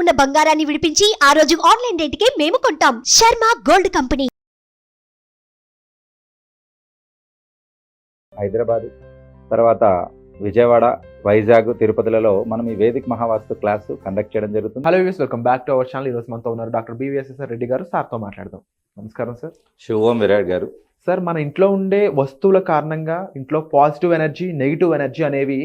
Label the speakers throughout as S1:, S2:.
S1: ఉన్న బంగారాన్ని విడిపించి ఆ రోజు ఆన్లైన్ రేటుకే మేము కొంటాం. Sharma gold company.
S2: హైదరాబాద్ తర్వాత విజయవాడ వైజాగ్ తిరుపతిలలో మనం ఈ వేదిక్ మహావాస్తు క్లాసు కండక్ట్ చేయడం జరుగుతుంది.
S3: Hello views welcome back to our channel ఈరోజు మనతో ఉన్నారు డాక్టర్ బివిఎస్ఎస్ఆర్ రెడ్డి గారు. సార్తో మాట్లాడదాం. నమస్కారం సార్.
S2: శివోం విరాట్ గారు.
S3: సార్ మన ఇంట్లో ఉండే వస్తువుల కారణంగా ఇంట్లో పాజిటివ్ ఎనర్జీ నెగిటివ్ ఎనర్జీ అనేవి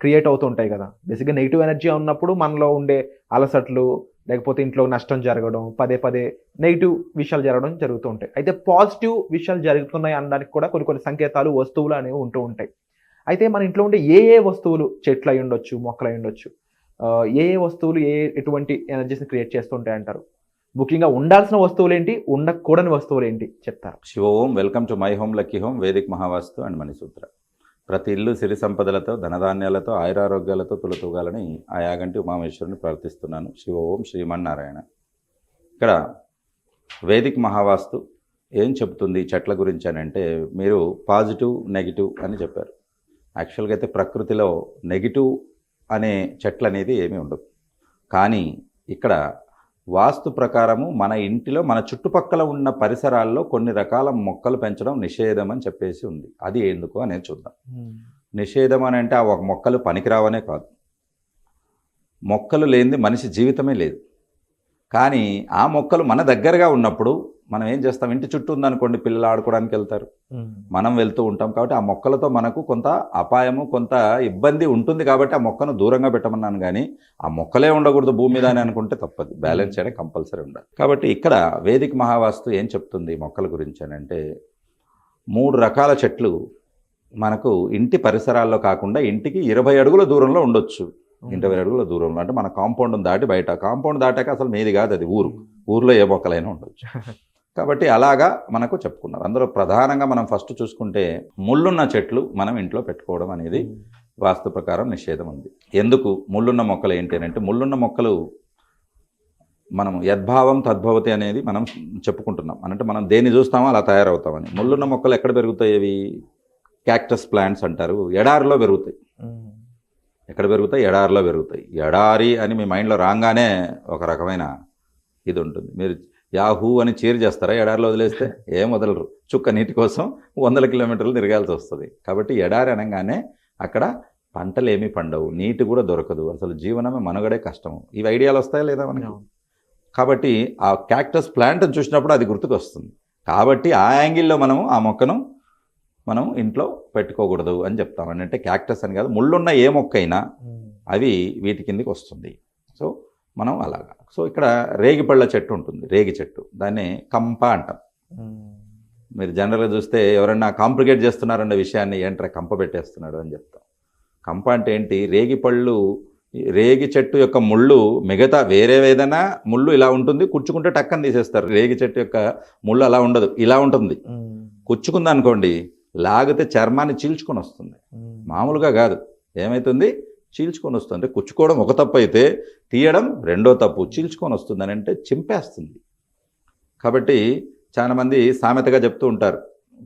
S3: క్రియేట్ అవుతూ ఉంటాయి కదా. బేసిక్గా నెగిటివ్ ఎనర్జీ ఉన్నప్పుడు మనలో ఉండే అలసట్లు లేకపోతే ఇంట్లో నష్టం జరగడం పదే పదే నెగిటివ్ విషయాలు జరగడం జరుగుతూ ఉంటాయి అయితే పాజిటివ్ విషయాలు జరుగుతున్నాయి అనడానికి కూడా కొన్ని కొన్ని సంకేతాలు వస్తువులు అనేవి ఉంటూ ఉంటాయి. అయితే మన ఇంట్లో ఉండే ఏ ఏ వస్తువులు చెట్లు అయి ఉండొచ్చు మొక్కలు అయి ఉండొచ్చు ఏ ఏ వస్తువులు ఏ ఎటువంటి ఎనర్జీస్ని క్రియేట్ చేస్తుంటాయి అంటారు? ముఖ్యంగా ఉండాల్సిన వస్తువులు ఏంటి? ఉండకూడని వస్తువులు ఏంటి? చెప్తారు.
S2: శివోం welcome to my home lucky home Vedic Mahavastu and Manisutra ప్రతి ఇల్లు సిరి సంపదలతో ధనధాన్యాలతో ఆయురారోగ్యాలతో తులతూగాలని ఆ యాగంటి ఉమామేశ్వరుని ప్రార్థిస్తున్నాను. శివ ఓం శ్రీమన్నారాయణ. ఇక్కడ వేదిక్ మహావాస్తు ఏం చెప్తుంది చెట్ల గురించి అని అంటే మీరు పాజిటివ్ నెగిటివ్ అని చెప్పారు. యాక్చువల్గా అయితే ప్రకృతిలో నెగిటివ్ అనే చెట్లు అనేది ఏమీ ఉండదు. కానీ ఇక్కడ వాస్తు ప్రకారము మన ఇంటిలో మన చుట్టుపక్కల ఉన్న పరిసరాల్లో కొన్ని రకాల మొక్కలు పెంచడం నిషేధం అని చెప్పేసి ఉంది. అది ఎందుకు అనేది చూద్దాం. నిషేధం అని అంటే ఆ ఒక మొక్కలు పనికిరావనే కాదు. మొక్కలు లేనిది మనిషి జీవితమే లేదు. కానీ ఆ మొక్కలు మన దగ్గరగా ఉన్నప్పుడు మనం ఏం చేస్తాం? ఇంటి చుట్టూ ఉందనుకోండి పిల్లలు ఆడుకోవడానికి వెళ్తారు. మనం వెళ్తూ ఉంటాం కాబట్టి ఆ మొక్కలతో మనకు కొంత అపాయము కొంత ఇబ్బంది ఉంటుంది కాబట్టి ఆ మొక్కను దూరంగా పెట్టమన్నాను కానీ ఆ మొక్కలే ఉండకూడదు భూమి మీద అని అనుకుంటే తప్పదు. బ్యాలెన్స్ చేయడం కంపల్సరీ ఉండాలి. కాబట్టి ఇక్కడ వేదిక మహావాస్తు ఏం చెప్తుంది మొక్కల గురించి అని అంటే మూడు రకాల చెట్లు మనకు ఇంటి పరిసరాల్లో కాకుండా ఇంటికి ఇరవై అడుగుల దూరంలో ఉండొచ్చు. ఇరవై అడుగుల దూరంలో అంటే మన కాంపౌండ్ దాటి బయట. కాంపౌండ్ దాటాక అసలు మీది కాదు అది ఊరు. ఊర్లో ఏ మొక్కలైనా ఉండొచ్చు. కాబట్టి అలాగా మనకు చెప్పుకున్నారు. అందులో ప్రధానంగా మనం ఫస్ట్ చూసుకుంటే ముళ్ళున్న చెట్లు మనం ఇంట్లో పెట్టుకోవడం అనేది వాస్తు ప్రకారం నిషేధం ఉంది. ఎందుకు ముళ్ళున్న మొక్కలు ఏంటి అని అంటే ముళ్ళున్న మొక్కలు మనం యద్భావం తద్భవతి అనేది మనం చెప్పుకుంటున్నాం. అంటే మనం దేన్ని చూస్తామో అలా తయారవుతామని. ముళ్ళున్న మొక్కలు ఎక్కడ పెరుగుతాయి అవి? క్యాక్టస్ ప్లాంట్స్ అంటారు. ఎడారిలో పెరుగుతాయి. ఎక్కడ పెరుగుతాయి? ఎడారిలో పెరుగుతాయి. ఎడారి అని మీ మైండ్లో రాగానే ఒక రకమైన ఇది ఉంటుంది. మీరు యాహూ అని చీర చేస్తారా? ఎడారిలో వదిలేస్తే ఏం వదలరు. చుక్క నీటి కోసం వందల కిలోమీటర్లు తిరగాల్సి వస్తుంది. కాబట్టి ఎడారి అనగానే అక్కడ పంటలు ఏమీ పండవు. నీటి కూడా దొరకదు. అసలు జీవనమే మనుగడే కష్టం ఇవి ఐడియాలు వస్తాయా లేదా మనకి? కాబట్టి ఆ క్యాక్టస్ ప్లాంట్ చూసినప్పుడు అది గుర్తుకు వస్తుంది కాబట్టి ఆ యాంగిల్లో మనము ఆ మొక్కను మనం ఇంట్లో పెట్టుకోకూడదు అని చెప్తాం. అంటే క్యాక్టస్ అని కాదు ముళ్ళున్న ఏ మొక్క అయినా అవి వీటి కిందికి వస్తుంది. మనం అలాగా. సో ఇక్కడ రేగిపళ్ళ చెట్టు ఉంటుంది రేగి చెట్టు. దాన్ని కంప అంటాం. మీరు జనరల్గా చూస్తే ఎవరన్నా కాంప్లికేట్ చేస్తున్నారన్న విషయాన్ని ఏంట్రా కంప పెట్టేస్తున్నాడు అని చెప్తాం. కంప అంటే ఏంటి? రేగి పళ్ళు రేగి చెట్టు యొక్క ముళ్ళు మిగతా వేరే ఏదైనా ముళ్ళు ఇలా ఉంటుంది కుచ్చుకుంటే టక్కని తీసేస్తారు. రేగి చెట్టు యొక్క ముళ్ళు అలా ఉండదు ఇలా ఉంటుంది. కుచ్చుకుంది అనుకోండి లాగితే చర్మాన్ని చీల్చుకొని వస్తుంది. మామూలుగా కాదు. ఏమవుతుంది చీల్చుకొని వస్తుంది అంటే కుచ్చుకోవడం ఒక తప్పు అయితే తీయడం రెండో తప్పు. చీల్చుకొని వస్తుంది అని అంటే చింపేస్తుంది. కాబట్టి చాలామంది సామెతగా చెప్తూ ఉంటారు.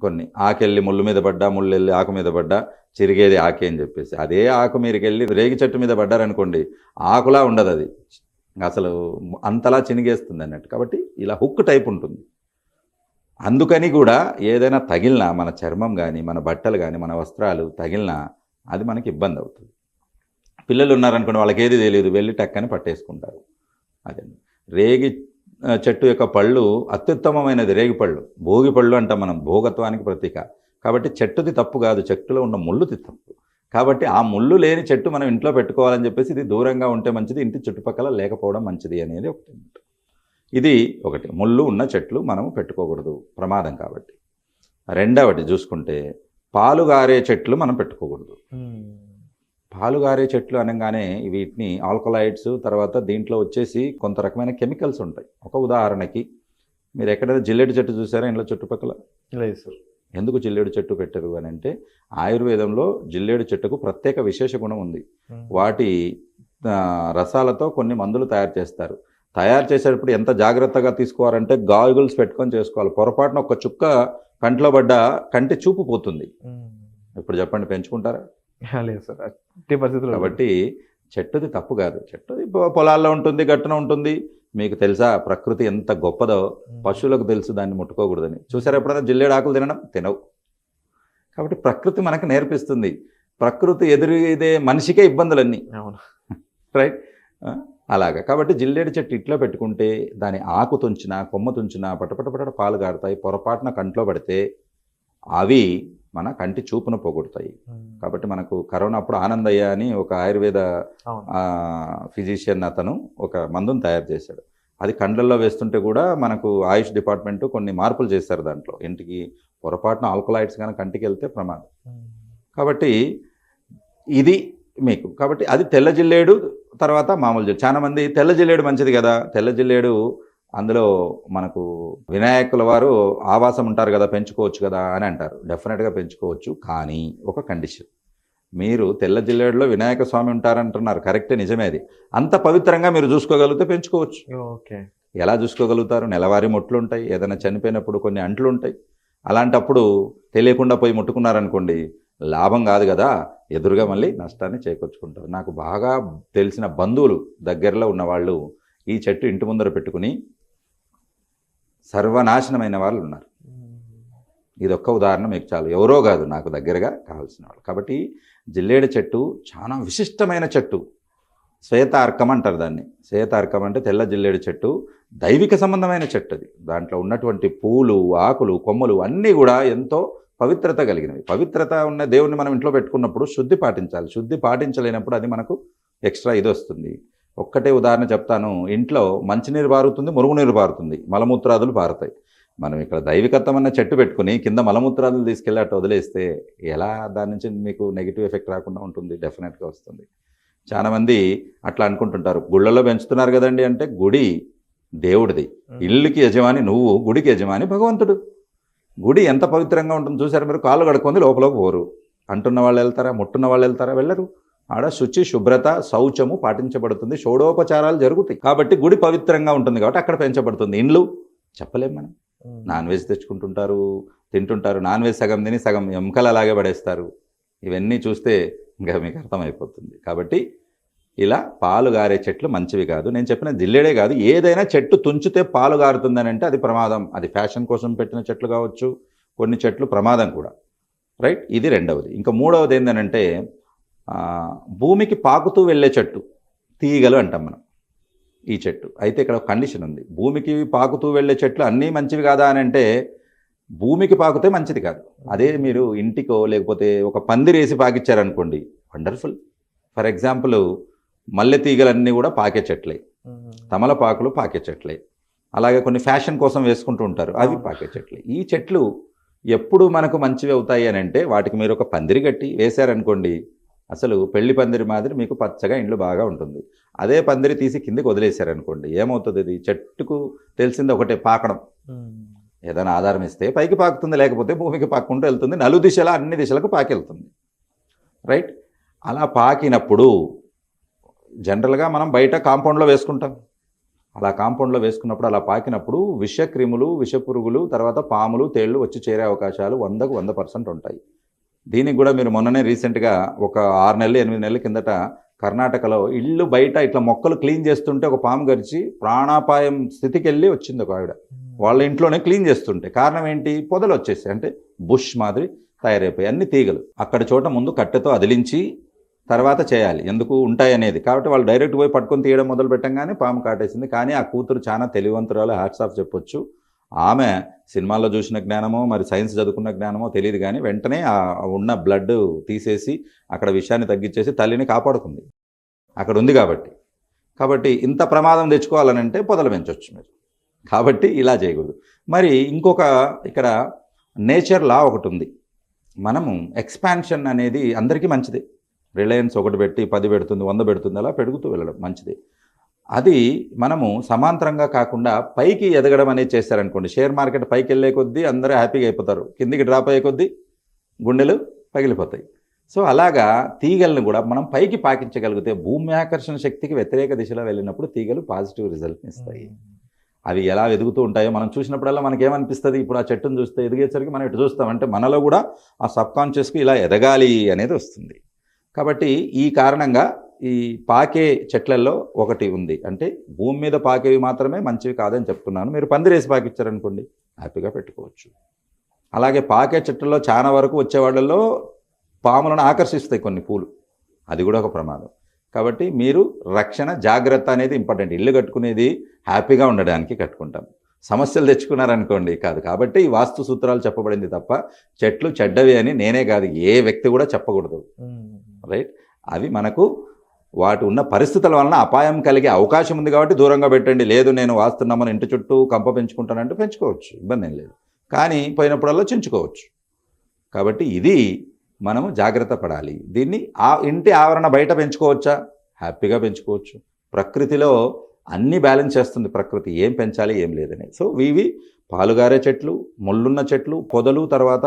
S2: కొన్ని ఆకెళ్ళి ముళ్ళు మీద పడ్డా ముళ్ళు వెళ్ళి ఆకు మీద పడ్డా చిరిగేది ఆకే అని చెప్పేసి. అదే ఆకు మీరుకి వెళ్ళి రేగి చెట్టు మీద పడ్డారనుకోండి ఆకులా ఉండదు అది అసలు అంతలా చినిగేస్తుంది అన్నట్టు. కాబట్టి ఇలా హుక్ టైప్ ఉంటుంది. అందుకని కూడా ఏదైనా తగిలినా మన చర్మం కానీ మన బట్టలు కానీ మన వస్త్రాలు తగిలినా అది మనకి ఇబ్బంది అవుతుంది. పిల్లలు ఉన్నారనుకోండి వాళ్ళకి ఏది తెలియదు వెళ్ళి టక్కని పట్టేసుకుంటారు. అదే. రేగి చెట్టు యొక్క పళ్ళు అత్యుత్తమమైనది. రేగి పళ్ళు. భోగి పళ్ళు అంటాం మనం. భోగత్వానికి ప్రతీక. కాబట్టి చెట్టుది తప్పు కాదు. చెట్టులో ఉన్న ముళ్ళుది తప్పు. కాబట్టి ఆ ముళ్ళు లేని చెట్టు మనం ఇంట్లో పెట్టుకోవాలని చెప్పేసి ఇది దూరంగా ఉంటే మంచిది ఇంటి చుట్టుపక్కల లేకపోవడం మంచిది అనేది ఒకటి ఇది ఒకటి. ముళ్ళు ఉన్న చెట్లు మనము పెట్టుకోకూడదు. ప్రమాదం కాబట్టి. రెండవది చూసుకుంటే పాలుగారే చెట్లు మనం పెట్టుకోకూడదు. పాలుగారే చెట్లు అనగానే వీటిని ఆల్కలాయిడ్స్ తర్వాత దీంట్లో వచ్చేసి కొంత రకమైన కెమికల్స్ ఉంటాయి. ఒక ఉదాహరణకి మీరు ఎక్కడైనా జిల్లెడు చెట్టు చూసారా ఇంట్లో చుట్టుపక్కల?
S3: లేదు సార్.
S2: ఎందుకు జిల్లేడు చెట్టు పెట్టరు అని అంటే ఆయుర్వేదంలో జిల్లేడు చెట్టుకు ప్రత్యేక విశేష గుణం ఉంది. వాటి రసాలతో కొన్ని మందులు తయారు చేస్తారు. తయారు చేసేటప్పుడు ఎంత జాగ్రత్తగా తీసుకోవాలంటే గాగుల్స్ పెట్టుకొని చేసుకోవాలి. పొరపాటున ఒక చుక్క కంట్లో పడ్డ కంటి చూపు పోతుంది. ఇప్పుడు చెప్పండి పెంచుకుంటారా?
S3: లేదు సార్ అట్టి పరిస్థితుల్లో
S2: కాబట్టి చెట్టుది తప్పు కాదు. చెట్టుది పొలాల్లో ఉంటుంది గట్టున ఉంటుంది. మీకు తెలుసా ప్రకృతి ఎంత గొప్పదో. పశువులకు తెలుసు దాన్ని ముట్టుకోకూడదని. చూసారా ఎప్పుడైనా జిల్లేడు ఆకులు తినడం? తినవు. కాబట్టి ప్రకృతి మనకు నేర్పిస్తుంది. ప్రకృతి ఎదురుదే మనిషికే ఇబ్బందులన్నీ.
S3: అవును.
S2: రైట్? అలాగా. కాబట్టి జిల్లేడు చెట్టు ఇట్లా పెట్టుకుంటే దాని ఆకు తుంచినా కొమ్మ తుంచినా పటపట పటపట పాలు గారుతాయి పొరపాటున కంట్లో పడితే అవి మన కంటి చూపును పోగొడతాయి. కాబట్టి మనకు కరోనా అప్పుడు ఆనందయ్య అని ఒక ఆయుర్వేద ఫిజిషియన్ అతను ఒక మందును తయారు చేశాడు. అది కండ్లల్లో వేస్తుంటే కూడా మనకు ఆయుష్ డిపార్ట్మెంట్ కొన్ని మార్పులు చేశారు దాంట్లో. ఇంటికి పొరపాటున ఆల్కలాయిడ్స్ కానీ కంటికి వెళ్తే ప్రమాదం. కాబట్టి ఇది మీకు. కాబట్టి అది తెల్ల జిల్లేడు తర్వాత మామూలు చాలా మంది తెల్ల జిల్లేడు మంచిది కదా. తెల్ల జిల్లేడు అందులో మనకు వినాయకుల వారు ఆవాసం ఉంటారు కదా పెంచుకోవచ్చు కదా అని అంటారు. డెఫినెట్గా పెంచుకోవచ్చు కానీ ఒక కండిషన్ మీరు తెల్ల జిల్లేడులో వినాయక స్వామి ఉంటారంటున్నారు. కరెక్టే నిజమే అది. అంత పవిత్రంగా మీరు చూసుకోగలిగితే పెంచుకోవచ్చు.
S3: ఓకే.
S2: ఎలా చూసుకోగలుగుతారు? నెలవారీ మొట్లు ఉంటాయి. ఏదైనా చనిపోయినప్పుడు కొన్ని అంట్లు ఉంటాయి. అలాంటప్పుడు తెలియకుండా పోయి ముట్టుకున్నారనుకోండి లాభం కాదు కదా. ఎదురుగా మళ్ళీ నష్టాన్ని చేకూర్చుకుంటారు. నాకు బాగా తెలిసిన బంధువులు దగ్గరలో ఉన్నవాళ్ళు ఈ చెట్టు ఇంటి ముందర పెట్టుకుని సర్వనాశనమైన వాళ్ళు ఉన్నారు. ఇదొక్క ఉదాహరణ మీకు చాలు. ఎవరో కాదు నాకు దగ్గరగా కావాల్సిన వాళ్ళు. కాబట్టి జిల్లేడు చెట్టు చాలా విశిష్టమైన చెట్టు. శ్వేతార్కం అంటారు దాన్ని. శ్వేతార్కం అంటే తెల్ల జిల్లేడు చెట్టు. దైవిక సంబంధమైన చెట్టు అది. దాంట్లో ఉన్నటువంటి పూలు ఆకులు కొమ్మలు అన్నీ కూడా ఎంతో పవిత్రత కలిగినవి. పవిత్రత ఉన్న దేవుణ్ణి మనం ఇంట్లో పెట్టుకున్నప్పుడు శుద్ధి పాటించాలి. శుద్ధి పాటించలేనప్పుడు అది మనకు ఎక్స్ట్రా ఇది వస్తుంది. ఒక్కటే ఉదాహరణ చెప్తాను. ఇంట్లో మంచినీరు పారుతుంది మురుగునీరు పారుతుంది. మలమూత్రాదులు పారుతాయి. మనం ఇక్కడ దైవికత్వం అన్న చెట్టు పెట్టుకుని కింద మలమూత్రాదులు తీసుకెళ్ళి అట్టు వదిలేస్తే ఎలా దాని నుంచి మీకు నెగిటివ్ ఎఫెక్ట్ రాకుండా ఉంటుంది? డెఫినెట్గా వస్తుంది. చాలామంది అట్లా అనుకుంటుంటారు. గుళ్ళలో పెంచుతున్నారు కదండి అంటే గుడి దేవుడిది. ఇల్లుకి యజమాని నువ్వు గుడికి యజమాని భగవంతుడు. గుడి ఎంత పవిత్రంగా ఉంటుంది చూసారు మీరు? కాళ్ళు కడుక్కుంది లోపలికి పోరు. అంటున్న వాళ్ళు వెళ్తారా? ముట్టున్న వాళ్ళు వెళ్తారా? వెళ్ళరు. ఆడ శుచి శుభ్రత శౌచము పాటించబడుతుంది. షోడోపచారాలు జరుగుతాయి. కాబట్టి గుడి పవిత్రంగా ఉంటుంది కాబట్టి అక్కడ పెంచబడుతుంది. ఇండ్లు? చెప్పలేం మనం. నాన్ వెజ్ తెచ్చుకుంటుంటారు తింటుంటారు. నాన్ వెజ్ సగం తిని సగం ఎముకలు అలాగే పడేస్తారు. ఇవన్నీ చూస్తే ఇంకా మీకు అర్థమైపోతుంది. కాబట్టి ఇలా పాలు గారే చెట్లు మంచివి కాదు. నేను చెప్పిన జిల్లేడే కాదు. ఏదైనా చెట్టు తుంచితే పాలు గారుతుందని అంటే అది ప్రమాదం. అది ఫ్యాషన్ కోసం పెట్టిన చెట్లు కావచ్చు. కొన్ని చెట్లు ప్రమాదం కూడా. రైట్? ఇది రెండవది. ఇంకా మూడవది ఏంటంటే భూమికి పాకుతూ వెళ్ళే చెట్టు తీగలు అంటాం మనం ఈ చెట్టు. అయితే ఇక్కడ ఒక కండిషన్ ఉంది. భూమికి పాకుతూ వెళ్ళే చెట్లు అన్నీ మంచివి కాదా అని అంటే భూమికి పాకుతే మంచిది కాదు. అదే మీరు ఇంటికో లేకపోతే ఒక పందిరేసి పాకిచ్చారనుకోండి వండర్ఫుల్ ఫర్ ఎగ్జాంపుల్ మల్లె తీగలన్నీ కూడా పాకే చెట్లే. తమలపాకులు పాకే చెట్లే. అలాగే కొన్ని ఫ్యాషన్ కోసం వేసుకుంటూ ఉంటారు అవి పాకే చెట్లే. ఈ చెట్లు ఎప్పుడు మనకు మంచివి అవుతాయి అని అంటే వాటికి మీరు ఒక పందిరి కట్టి వేశారనుకోండి అసలు పెళ్ళి పందిరి మాదిరి మీకు పచ్చగా ఇండ్లు బాగా ఉంటుంది. అదే పందిరి తీసి కిందికి వదిలేశారనుకోండి ఏమవుతుంది ఇది? చెట్టుకు తెలిసింది ఒకటే పాకడం. ఏదైనా ఆధారం ఇస్తే పైకి పాకుతుంది లేకపోతే భూమికి పాక్కుంటూ వెళ్తుంది నలు దిశలా అన్ని దిశలకు పాకెళ్తుంది. రైట్? అలా పాకినప్పుడు జనరల్గా మనం బయట కాంపౌండ్లో వేసుకుంటాం. అలా కాంపౌండ్లో వేసుకున్నప్పుడు అలా పాకినప్పుడు విషక్రిములు విషపురుగులు తర్వాత పాములు తేళ్ళు వచ్చి చేరే అవకాశాలు వందకు వంద పర్సెంట్ ఉంటాయి. దీనికి కూడా మీరు మొన్ననే రీసెంట్గా ఒక ఆరు నెలలు ఎనిమిది నెలల కిందట కర్ణాటకలో ఇల్లు బయట ఇట్లా మొక్కలు క్లీన్ చేస్తుంటే ఒక పాము గరిచి ప్రాణాపాయం స్థితికి వెళ్ళి వచ్చింది ఒక ఆవిడ. వాళ్ళ ఇంట్లోనే క్లీన్ చేస్తుంటే. కారణం ఏంటి? పొదలు వచ్చేసాయి. అంటే బుష్ మాదిరి తయారైపోయి అన్ని తీగలు. అక్కడ చోట ముందు కట్టెతో అదిలించి తర్వాత చేయాలి. ఎందుకు? ఉంటాయి అనేది కాబట్టి వాళ్ళు డైరెక్ట్ పోయి పట్టుకొని తీయడం మొదలు పెట్టంగానే పాము కాటేసింది. కానీ ఆ కూతురు చాలా తెలివంతురాలు హ్యాట్స్ ఆఫ్ చెప్పొచ్చు. ఆమె సినిమాల్లో చూసిన జ్ఞానమో మరి సైన్స్ చదువుకున్న జ్ఞానమో తెలియదు కానీ వెంటనే ఆ ఉన్న బ్లడ్ తీసేసి అక్కడ విషయాన్ని తగ్గించేసి తల్లిని కాపాడుకుంది. అక్కడ ఉంది కాబట్టి. కాబట్టి ఇంత ప్రమాదం తెచ్చుకోవాలనంటే పొదలు పెంచవచ్చు మీరు. కాబట్టి ఇలా చేయకూడదు. మరి ఇంకొక ఇక్కడ నేచర్ లా ఒకటి ఉంది. మనము ఎక్స్పాన్షన్ అనేది అందరికీ మంచిదే. రిలయన్స్ ఒకటి పెట్టి పది పెడుతుంది వంద పెడుతుంది అలా పెరుగుతూ వెళ్ళడం మంచిదే. అది మనము సమాంతరంగా కాకుండా పైకి ఎదగడం అనేది చేస్తారనుకోండి. షేర్ మార్కెట్ పైకి వెళ్ళే కొద్దీ అందరూ హ్యాపీగా అయిపోతారు. కిందికి డ్రాప్ అయ్యే కొద్దీ గుండెలు పగిలిపోతాయి. సో అలాగా తీగలను కూడా మనం పైకి పాకించగలిగితే భూమి ఆకర్షణ శక్తికి వ్యతిరేక దిశలో వెళ్ళినప్పుడు తీగలు పాజిటివ్ రిజల్ట్ని ఇస్తాయి. అవి ఎలా ఎదుగుతూ ఉంటాయో మనం చూసినప్పుడల్లా మనకి ఏమనిపిస్తుంది ఇప్పుడు ఆ చెట్టును చూస్తే ఎదిగేసరికి మనం ఇటు చూస్తాం? అంటే మనలో కూడా ఆ సబ్ కాన్షియస్కి ఇలా ఎదగాలి అనేది వస్తుంది. కాబట్టి ఈ కారణంగా ఈ పాకే చెట్లలో ఒకటి ఉంది. అంటే భూమి మీద పాకేవి మాత్రమే మంచివి కాదని చెప్తున్నాను. మీరు పందిరేసి పాకిచ్చారనుకోండి హ్యాపీగా పెట్టుకోవచ్చు. అలాగే పాకే చెట్లలో చాలా వరకు వచ్చే వాళ్ళల్లో పాములను ఆకర్షిస్తాయి కొన్ని పూలు. అది కూడా ఒక ప్రమాదం. కాబట్టి మీరు రక్షణ జాగ్రత్త అనేది ఇంపార్టెంట్. ఇల్లు కట్టుకునేది హ్యాపీగా ఉండడానికి కట్టుకుంటాం. సమస్యలు తెచ్చుకున్నారనుకోండి కాదు. కాబట్టి ఈ వాస్తు సూత్రాలు చెప్పబడింది తప్ప చెట్లు చెడ్డవి అని నేనే కాదు ఏ వ్యక్తి కూడా చెప్పకూడదు. రైట్? అవి మనకు వాటి ఉన్న పరిస్థితుల వలన అపాయం కలిగే అవకాశం ఉంది కాబట్టి దూరంగా పెట్టండి. లేదు నేను వాస్తున్నామని ఇంటి చుట్టూ కంప పెంచుకుంటానంటే పెంచుకోవచ్చు. ఇబ్బంది ఏం లేదు. కానీ పోయినప్పుడల్లా చించుకోవచ్చు. కాబట్టి ఇది మనము జాగ్రత్త పడాలి. దీన్ని ఆ ఇంటి ఆవరణ బయట పెంచుకోవచ్చా? హ్యాపీగా పెంచుకోవచ్చు. ప్రకృతిలో అన్ని బ్యాలెన్స్ చేస్తుంది ప్రకృతి. ఏం పెంచాలి ఏం లేదని సో ఇవి పాలుగారే చెట్లు ముళ్ళున్న చెట్లు పొదలు తర్వాత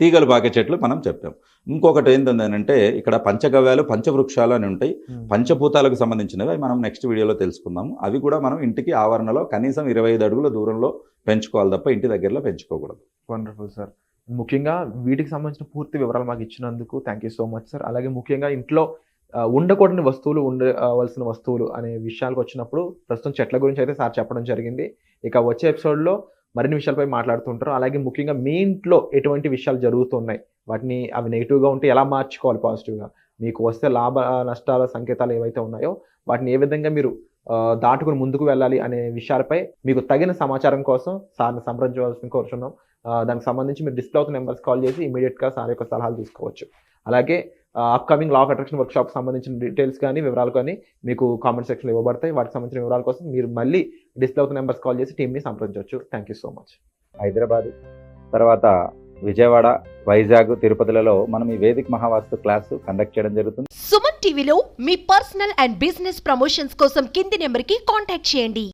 S2: తీగలు పాకే చెట్లు మనం చెప్పాం. ఇంకొకటి ఏంటంటే ఇక్కడ పంచగవ్యాలు పంచవృక్షాలు అని ఉంటాయి. పంచభూతాలకు సంబంధించినవి మనం నెక్స్ట్ వీడియోలో తెలుసుకుందాము. అవి కూడా మనం ఇంటికి ఆవరణలో కనీసం ఇరవై ఐదు అడుగుల దూరంలో పెంచుకోవాలి తప్ప ఇంటి దగ్గరలో పెంచుకోకూడదు.
S3: వండర్ఫుల్ సార్ ముఖ్యంగా వీటికి సంబంధించిన పూర్తి వివరాలు మాకు ఇచ్చినందుకు thank you so much sir అలాగే ముఖ్యంగా ఇంట్లో ఉండకూడని వస్తువులు ఉండవలసిన వస్తువులు అనే విషయాలకు వచ్చినప్పుడు ప్రస్తుతం చెట్ల గురించి అయితే సార్ చెప్పడం జరిగింది. ఇక వచ్చే ఎపిసోడ్లో మరిన్ని విషయాలపై మాట్లాడుతుంటారు. అలాగే ముఖ్యంగా మీ ఇంట్లో ఎటువంటి విషయాలు జరుగుతున్నాయి? వాటిని అవి నెగిటివ్గా ఉంటే ఎలా మార్చుకోవాలి పాజిటివ్గా? మీకు వస్తే లాభ నష్టాల సంకేతాలు ఏవైతే ఉన్నాయో వాటిని ఏ విధంగా మీరు దాటుకుని ముందుకు వెళ్ళాలి అనే విషయాలపై మీకు తగిన సమాచారం కోసం సార్ని సంప్రదించవలసిన కోరుచున్నాం. దానికి సంబంధించి మీరు డిస్ప్లే అవుతున్న నెంబర్స్ కాల్ చేసి ఇమీడియట్గా సార్ యొక్క సలహాలు తీసుకోవచ్చు. అలాగే upcoming law of attraction workshop సంబంధించిన డీటెయిల్స్ కానీ వివరాలు కానీ మీకు కామెంట్ సెక్షన్లో ఇవ్వబడతాయి. వాటికి సంబంధించిన వివరాల కోసం మీరు మళ్ళీ డిస్ప్లే అవుతున్న నెంబర్స్ కాల్ చేసి టీమ్ని సంప్రదించవచ్చు. Thank you so much
S2: Hyderabad తర్వాత విజయవాడ వైజాగ్ తిరుపతిలలో మనం ఈ వేదిక్ మహావాస్తు క్లాసు కండక్ట్ చేయడం జరుగుతుంది.
S1: సుమన్ టీవీలో మీ పర్సనల్ అండ్ బిజినెస్ ప్రమోషన్స్ కోసం కింది నెంబర్కి కాంటాక్ట్ చేయండి.